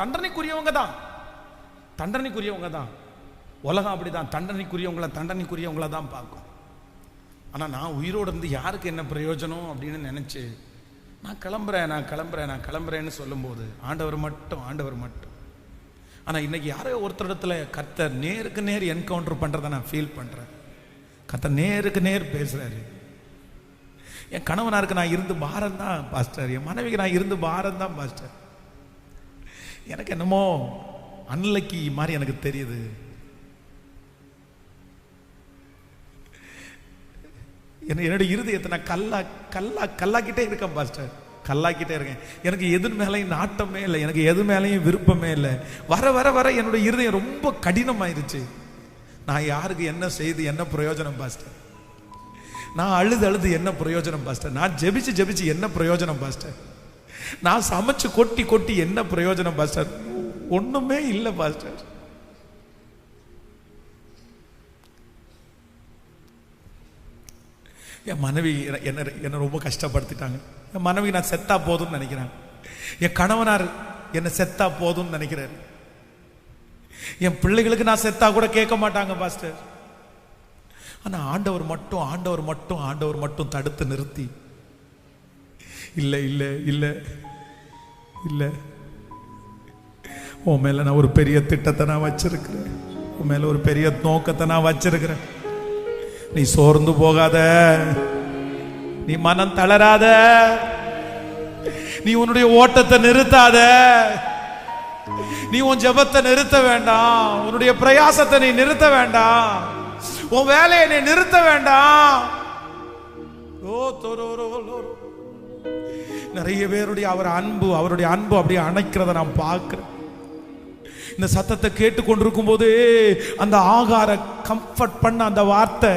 தண்டனைக்குரியவங்க தான் தண்டனைக்குரியவங்க தான் உலகம் அப்படிதான். தண்டனைக்குரியவங்கள தண்டனைக்குரியவங்கள தான் பார்க்கும். ஆனால் நான் உயிரோடு இருந்து யாருக்கு என்ன பிரயோஜனம் அப்படின்னு நினச்சி நான் கிளம்புறேன் நான் கிளம்புறேன் நான் கிளம்புறேன்னு சொல்லும்போது ஆண்டவர் மட்டும் ஆண்டவர் மட்டும். ஆனால் இன்னைக்கு யாரோ ஒருத்தரிடத்துல கத்தர் நேருக்கு நேர் என்கவுண்டர் பண்ணுறத நான் ஃபீல் பண்ணுறேன் கத்தர் நேருக்கு நேர் பேசுகிறாரு என் கணவனாருக்கு நான் இருந்து பாரம் தான் பாஸ்டர். என் மனைவிக்கு நான் இருந்து பாரம் தான் பாஸ்டர். எனக்கு என்னமோ அன்லக்கி மாதிரி எனக்கு தெரியுது. என்ன என்னோட இருதயத்தை நான் கல்லா கல்லா கல்லாக்கிட்டே இருக்கேன் பாஸ்டர் கல்லாக்கிட்டே இருக்கேன். எனக்கு எது மேலேயும் நாட்டமே இல்லை. எனக்கு எது மேலேயும் விருப்பமே இல்லை. வர வர வர என்னோட இருதயம் ரொம்ப கடினமாயிருச்சு. நான் யாருக்கு என்ன செய்து என்ன பிரயோஜனம் பாஸ்டர் நான் அழுது அழுது என்ன பிரயோஜனம் பாஸ்டர் நான் ஜெபிச்சு ஜெபிச்சு என்ன பிரயோஜனம் பாஸ்டர் நான் சமைச்சு கொட்டி கொட்டி என்ன பிரயோஜனம் பாஸ்டர்? ஒண்ணுமே இல்லை பாஸ்டர். என் மனைவி என்ன என்னை ரொம்ப கஷ்டப்படுத்திட்டாங்க. என் மனைவி நான் செத்தா போதும்னு நினைக்கிறேன் என் கணவனார் என்னை செத்தா போதும்னு நினைக்கிறாரு. என் பிள்ளைகளுக்கு நான் செத்தா கூட கேட்க மாட்டாங்க பாஸ்டர். ஆனால் ஆண்டவர் மட்டும் ஆண்டவர் மட்டும் ஆண்டவர் மட்டும் தடுத்து நிறுத்தி இல்லை இல்லை இல்லை இல்லை. உன் மேலே நான் ஒரு பெரிய திட்டத்தை நான் வச்சிருக்கிறேன். உன் மேலே ஒரு பெரிய நோக்கத்தை நான் வச்சிருக்கிறேன். நீ சோர்ந்து போகாத. நீ மனம் தளராத. நீ உன்னுடைய ஓட்டத்தை நிறுத்தாத. நீ உன் ஜெபத்தை நிறுத்த வேண்டாம். உன்னுடைய பிரயாசத்தை நீ நிறுத்த வேண்டாம். உன் வேலையை நீ நிறுத்த வேண்டாம். ஓ தோரோ நிறைய பேருடைய அவர் அன்பு அவருடைய அன்பு அப்படியே அணைக்கிறத நான் பார்க்கிறேன். இந்த சத்தத்தை கேட்டுக்கொண்டிருக்கும் போது அந்த ஆகார கம்ஃபர்ட் பண்ண அந்த வார்த்தை.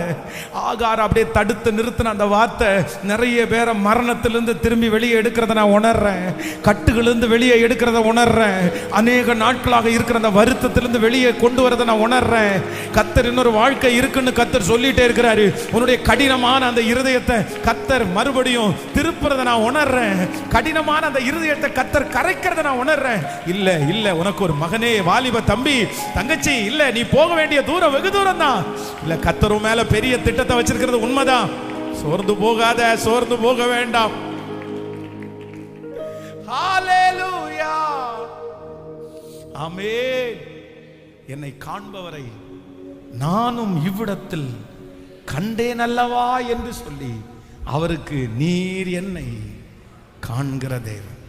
ஆகார அப்படியே தடுத்து நிறுத்தின அந்த வார்த்தை. நிறைய பேரை மரணத்திலிருந்து திரும்பி வெளியே எடுக்கிறத நான் உணர்றேன். கட்டுகளிலிருந்து வெளியே எடுக்கிறத உணர்றேன். அநேக நாட்களாக இருக்கிற அந்த வருத்தத்திலிருந்து வெளியே கொண்டு வரதை நான் உணர்றேன். கத்தர் இன்னொரு வாழ்க்கை இருக்குன்னு கத்தர் சொல்லிட்டே இருக்கிறாரு. உன்னுடைய கடினமான அந்த இருதயத்தை கத்தர் மறுபடியும் திருப்புறதை நான் உணர்றேன். கடினமான அந்த இருதயத்தை கத்தர் கரைக்கிறத நான் உணர்றேன். இல்ல இல்ல உனக்கு ஒரு மகனே வாலிப தம்பி தங்கச்சி இல்ல நீ போக வேண்டிய தூரம் வெகு தூரம் தான் இல்ல கத்தரும் மேல பெரிய திட்டத்தை வச்சிருக்கிறது உண்மைதான். சோர்ந்து போகாத சோர்ந்து போக வேண்டாம். ஆமே என்னை காண்பவரை நானும் இவ்விடத்தில் கண்டேன் அல்லவா என்று சொல்லி அவருக்கு நீர் என்னை காண்கிற தேவன்.